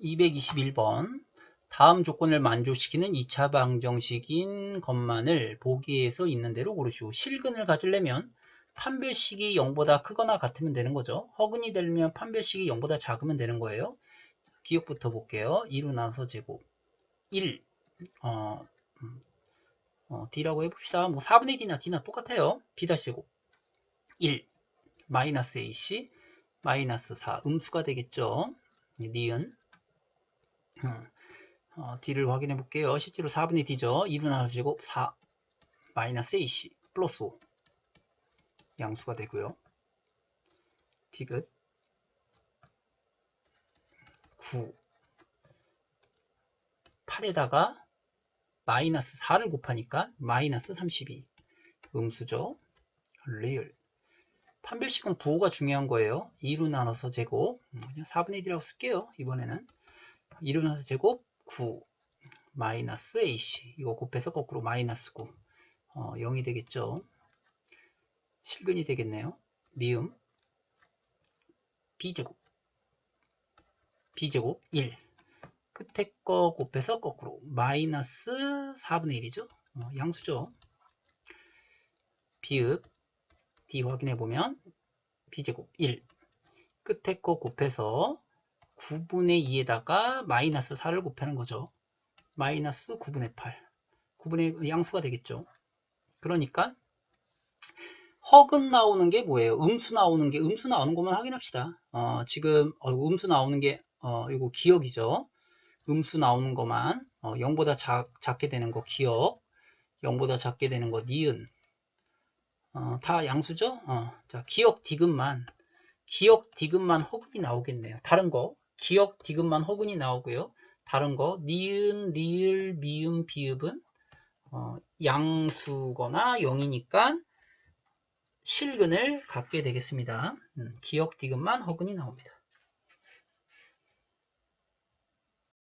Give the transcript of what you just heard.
221번 다음 조건을 만족시키는 2차 방정식인 것만을 보기에서 있는 대로 고르시오. 실근을 가지려면 판별식이 0보다 크거나 같으면 되는 거죠. 허근이 되려면 판별식이 0보다 작으면 되는 거예요. 기억부터 볼게요. 2로 나눠서 제곱 1 어, 음, 어, D라고 해봅시다. 뭐 4분의 D나 D나 똑같아요. B 다시 제곱 1 마이너스 AC 마이너스 4 음수가 되겠죠. 니은 어, D를 확인해 볼게요. 실제로 4분의 D죠. 2로 나눠서 제곱 4 마이너스 AC 플러스 5 양수가 되고요. 디귿 9 8에다가 마이너스 4를 곱하니까 마이너스 32 음수죠. 리을 판별식은 부호가 중요한 거예요. 2로 나눠서 제곱 음, 그냥 4분의 1이라고 쓸게요. 이번에는 2로 나눠서 제곱 9 마이너스 AC 이거 곱해서 거꾸로 마이너스 9 어, 0이 되겠죠. 실근이 되겠네요. 미음 B제곱 B제곱 1 끝에 거 곱해서 거꾸로 마이너스 4분의 1이죠. 어, 양수죠. 비읍 D 확인해 보면 B제곱 1 끝에 거 곱해서 9분의 2에다가 마이너스 4를 곱하는 거죠. 마이너스 9분의 8 9분의 양수가 되겠죠. 그러니까 허근 나오는 게 뭐예요? 음수 나오는 게 음수 나오는 것만 확인합시다. 어, 지금 어, 음수 나오는 게 어, 이거 기억이죠. 음수 나오는 것만 어, 0보다 작, 작게 되는 거 기억 0보다 작게 되는 거 니은 어, 다 양수죠. 어, 자 기억 디귿만 기억 디귿만 허근이 나오겠네요. 다른 거 기억 디귿만 허근이 나오고요. 다른 거 니은 리을 미음 비읍은 어, 양수거나 0이니까 실근을 갖게 되겠습니다. 음, 기억 디귿만 허근이 나옵니다.